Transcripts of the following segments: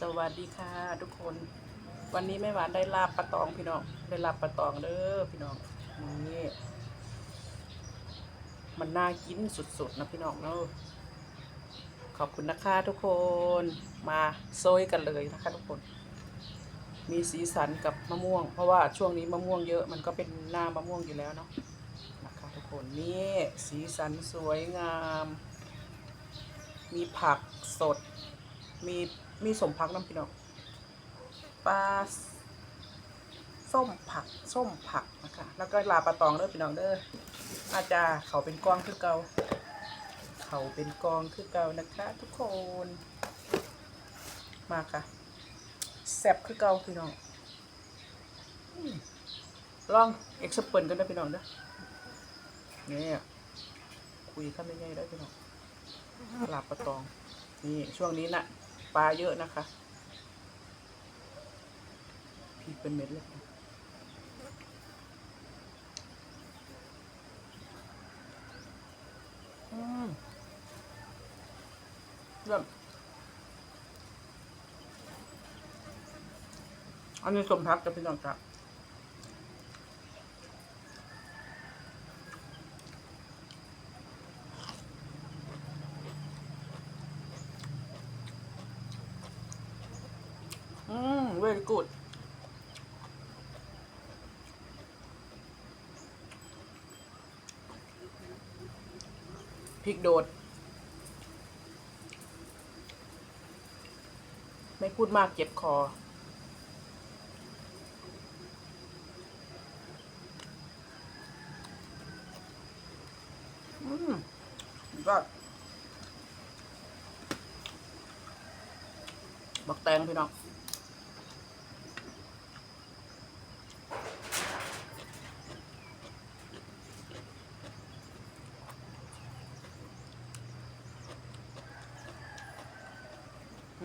สวัสดีค่ะทุกคน วันนี้แม่หวานได้ลาบปลาตองพี่น้องได้ลาบปลาตองเด้อพี่น้องนี่มันน่ากินสุดๆนะพี่น้องเนาะขอบคุณนะคะทุกคนมาโซยกันเลยนะคะทุกคน มีสีสันกับมะม่วง เพราะว่าช่วงนี้มะม่วงเยอะมันก็เป็นหน้ามะม่วงอยู่แล้วเนาะนะคะทุกคนนี่สีสันสวยงาม มีผักสด มี มีสมผักน้ำพี่น้องปลาส้มผักส้มผักนะคะแล้วก็ลาปลาตองเด้อพี่น้องเด้ออาจารย์เขาเป็นกองคือเกาเขาเป็นกองคือเกานะคะ ทุกคนมาค่ะแซ่บคือเกาพี่น้องลองเอ็กซ์เปิลกันได้พี่น้องเด้อเนี่ยคุยกันไม่ง่ายได้อพี่น้องลาปลาตองนี่ช่วงนี้นะ่ะ ปลาเยอะนะคะพีเป็นเม็ดเลยอืมเริ่มอันนี้สมพักจะพี่น้องครับ อืม very good พริกโดด ไม่พูดมากเจ็บคอ อืมก็บักแตงพี่น้อง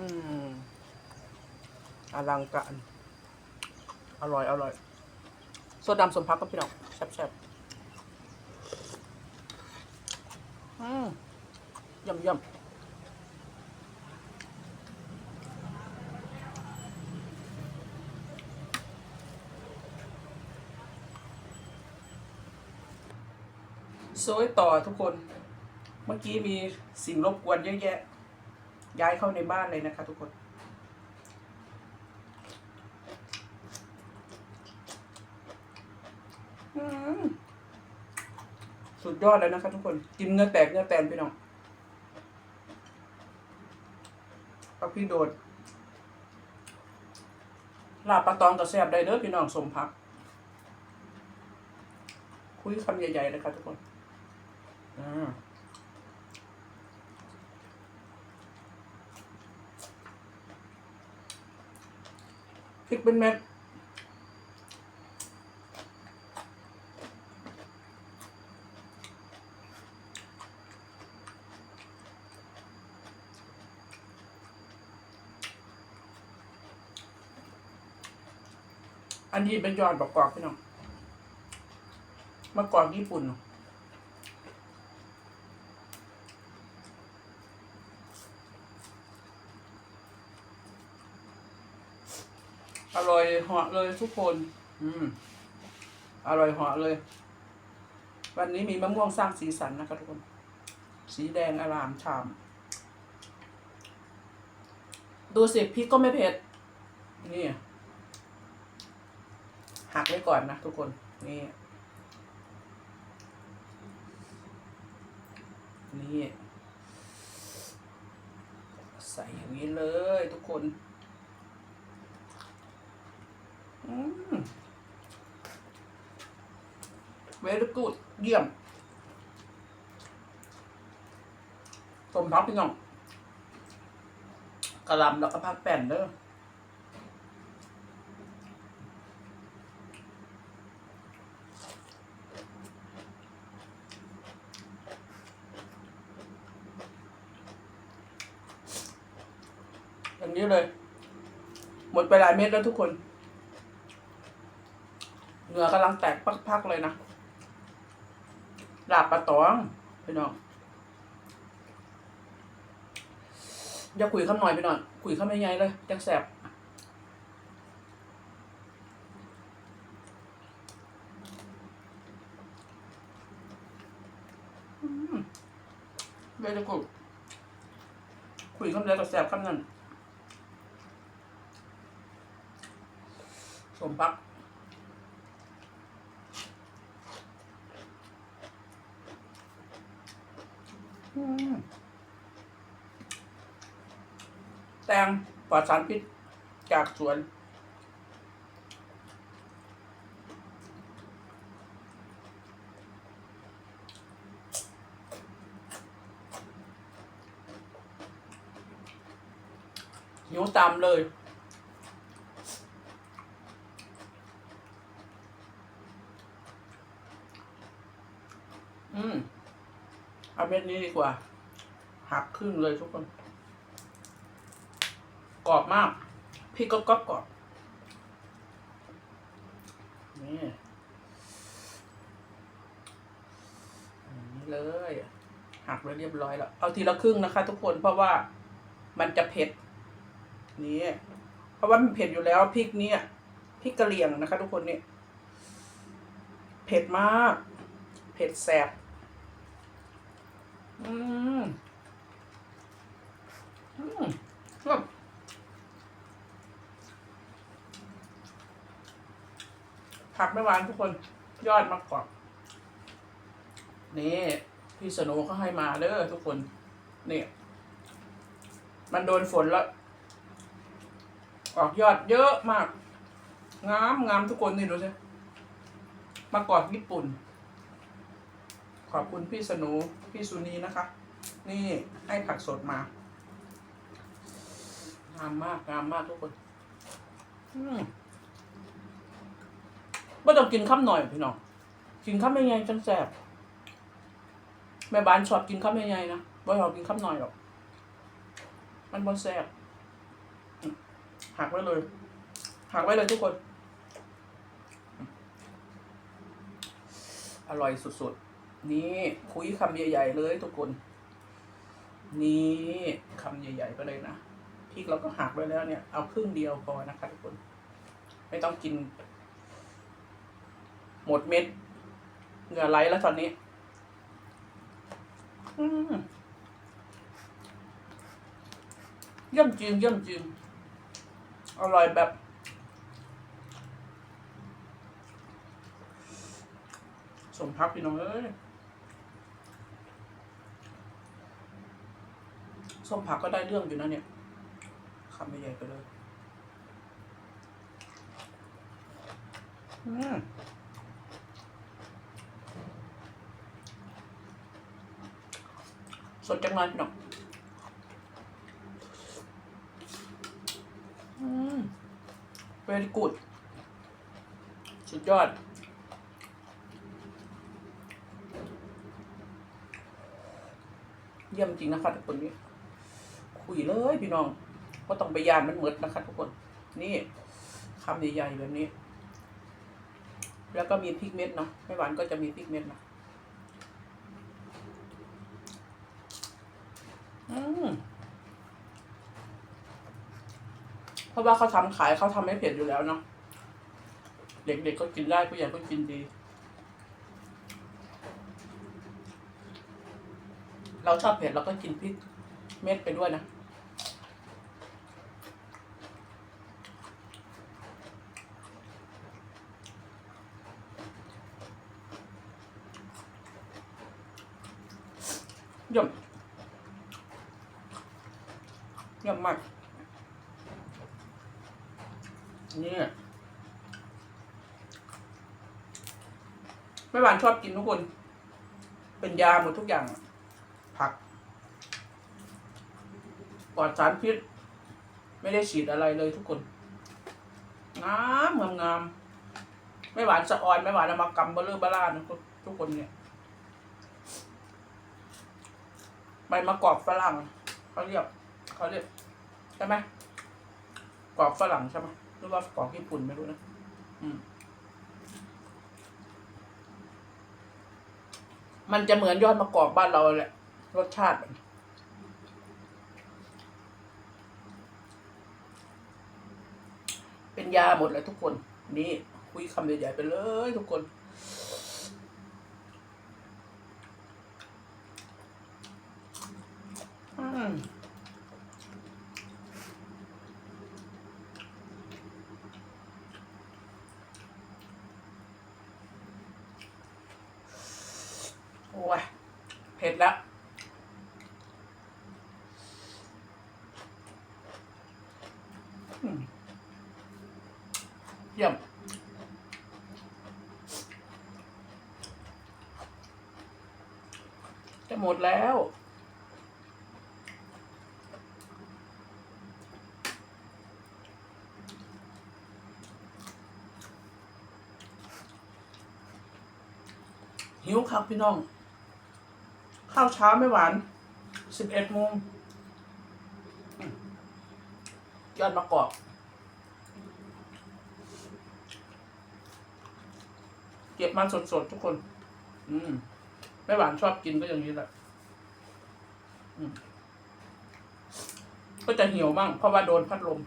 มอลังการอร่อย อร่อยโซดำสมพักกับพี่น้องแซ่บๆอืมยำยำโซยต่อทุกคน เมื่อกี้มีสิ่งรบกวนเยอะแยะ ย้ายเข้าในบ้านเลยนะคะ ทุกคนสุดยอดแล้วนะคะ ทุกคน กินเนื้อแตกเนื้อแตนพี่น้องปลาพี่โดดลาบปลาตองกับแซ่บได้เด้อพี่น้องสมพัก คุยคำใหญ่ๆเลยค่ะทุกคนอ่า พริกเป็นเม็ดอันนี้เป็นยอดประกอบพี่น้องมะกอกญี่ปุ่น อร่อยเหาะเลยทุกคน อืม อร่อยเหาะเลย วันนี้มีมะม่วงสร้างสีสันนะคะทุกคน สีแดงอารามชาม ดูสิพริกก็ไม่เผ็ด นี่ หักไว้ก่อนนะทุกคน นี่ นี่ ใส่อย่างนี้เลยทุกคน อืม เวรกูดเยี่ยมต้มพักพี่น้องกระลำแล้วก็พักแป้นเด้ออย่างนี้เลย หมดไปหลายเม็ดแล้วทุกคน เหงื่อกำลังแตกพักๆเลยนะลาบปลาตองพี่น้องอย่าคุยคำหน่อยพี่น้องคุยข้ามใหญ่เลยจังแสบเบลกุคุยข้ามใหญ่กับแสบข้ามนั่นสมปัก แตงปลอดสารพิษจากสวน หิวตามเลย อืม เม็ดนี้ดีกว่า หักครึ่งเลยทุกคน กรอบมาก พี่ก็กรอบกรอบนี่นี้เลย หักไว้เรียบร้อยแล้ว เอาทีละครึ่งนะคะ ทุกคนเพราะว่ามันจะเผ็ดนี่เพราะว่ามันเผ็ดอยู่แล้วพริกเนี่ยพริกกระเหรี่ยงนะคะ ทุกคนเนี่ยเผ็ดมาก เผ็ดแสบ อืมอืมแบบผักไม่หวานทุกคนยอดมากกว่านี่พี่สโนุเขาให้มาเด้อทุกคนนี่มันโดนฝนแล้ว ออกยอดเยอะมาก งามงามทุกคนนี่ดูสิมากอดญี่ปุ่น ขอบคุณพี่สนูพี่สุนีนะคะ นี่ให้ผักสดมางามมากงามมากทุกคนอืมไม่ต้องกินข้ามหน่อยพี่น้องกินข้ามยังไงจังแสบแม่บ้านชอบกินข้ามยังไงนะไม่ชอบกินข้ามหน่อยหรอกมันบอแสบหักไว้เลยหักไว้เลยทุกคน อร่อยสุดๆ นี่คุยคำใหญ่ ๆ เลยทุกคน นี่คำใหญ่ ๆ ไปเลยนะพริกเราก็หักไว้แล้วเนี่ย เอาครึ่งเดียวพอนะคะทุกคน ไม่ต้องกิน หมดเม็ด เหงื่อไหลแล้วตอนนี้อืมเยี่ยมจริงเยี่ยมจริงอร่อยแบบสมพักพี่น้องเอ้ย ส้มผักก็ได้เรื่องอยู่นะเนี่ยคำใหญ่ๆไปเลย อืมสดจังเลยพี่น้องอืม very good สุดยอดเยี่ยมจริงนะคะทุกคนนี่ คุยเลยพี่น้องก็ต้องไปยานมันเหมือดนะคะทุกคน นี่คำใหญ่ๆแบบนี้ แล้วก็มีพริกเม็ดเนาะไม่หวานก็จะมีพริกเม็ดนะเพราะว่าเขาทำขายเขาทำให้เผ็ดอยู่แล้วเนาะเด็กๆก็กินได้ผู้ใหญ่ก็กินดี เราชอบเผ็ดเราก็กินพริกเม็ดไปด้วยนะ เยี่ยมเยี่ยมมากนี่ไม่หวานชอบกินทุกคน เป็นยาหมดทุกอย่าง ผักปลอดสารพิษ ไม่ได้ฉีดอะไรเลยทุกคนงามงามงามไม่หวานสะออน ไม่หวานเอามากำเบลเลอร์บาร่านะทุกทุกคนเนี่ย ใบมะกอกฝรั่งเขาเรียกเขาเรียกใช่ไหมกอกฝรั่งใช่ไหมหรือว่ากอกญี่ปุ่นไม่รู้นะอืม มันจะเหมือนยอดมะกอกบ้านเราแหละรสชาติเป็นยาหมดเลยทุกคน นี่คุยคำใหญ่ๆไปเลยทุกคน อืมโอ้ย เผ็ดแล้ว เยี่ยม จะหมดแล้วหิวครับพี่น้อง ข้าวเช้าไม่หวานสิบเอ็ดโมงยอดมะกอกเก็บมาสดๆทุกคน อืมไม่หวานชอบกินก็อย่างนี้แหละก็จะเหี่ยวบ้างเพราะว่าโดนพัดลม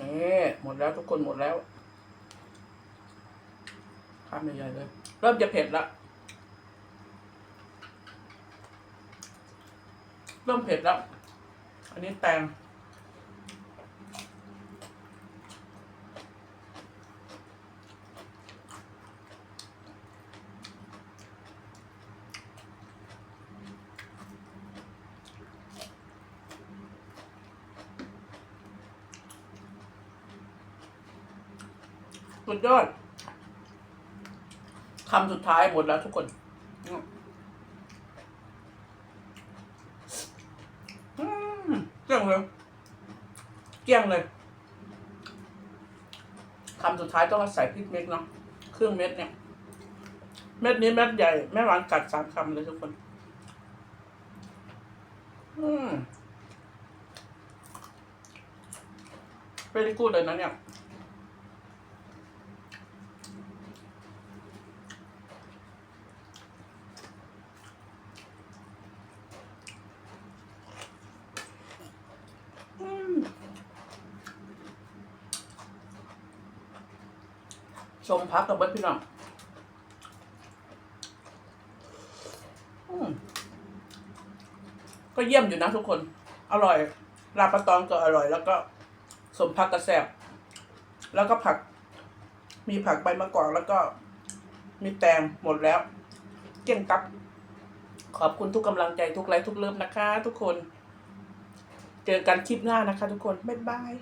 นี่ หมดแล้วทุกคนหมดแล้ว ข้ามใหญ่ๆเลย เริ่มจะเผ็ดละ เริ่มเผ็ดแล้ว อันนี้แตงสุดยอด คำสุดท้ายหมดแล้วทุกคนเกลี้ยงเลยเกลี้ยงเลยคำสุดท้ายต้องใส่พริกเม็ดเนาะเครื่องเม็ดเนี่ย เม็ดนี้เม็ดใหญ่แม่หวานกัดสามคำเลยทุกคน อืมเป็นกูดเลยนะเนี่ย ชม พักกับเบิร์ดพี่น้องก็เยี่ยมอยู่นะทุกคน อร่อยลาบปลาตองก็อร่อย แล้วก็สมพักกระแซบแล้วก็ผัก มีผักใบมะกอกแล้วก็มีแตงหมดแล้ว เกลี้ยงกับ ขอบคุณทุกกำลังใจทุกไลค์ทุกเลิฟนะคะ ทุกคน เจอกันคลิปหน้านะคะ ทุกคน บ๊ายบาย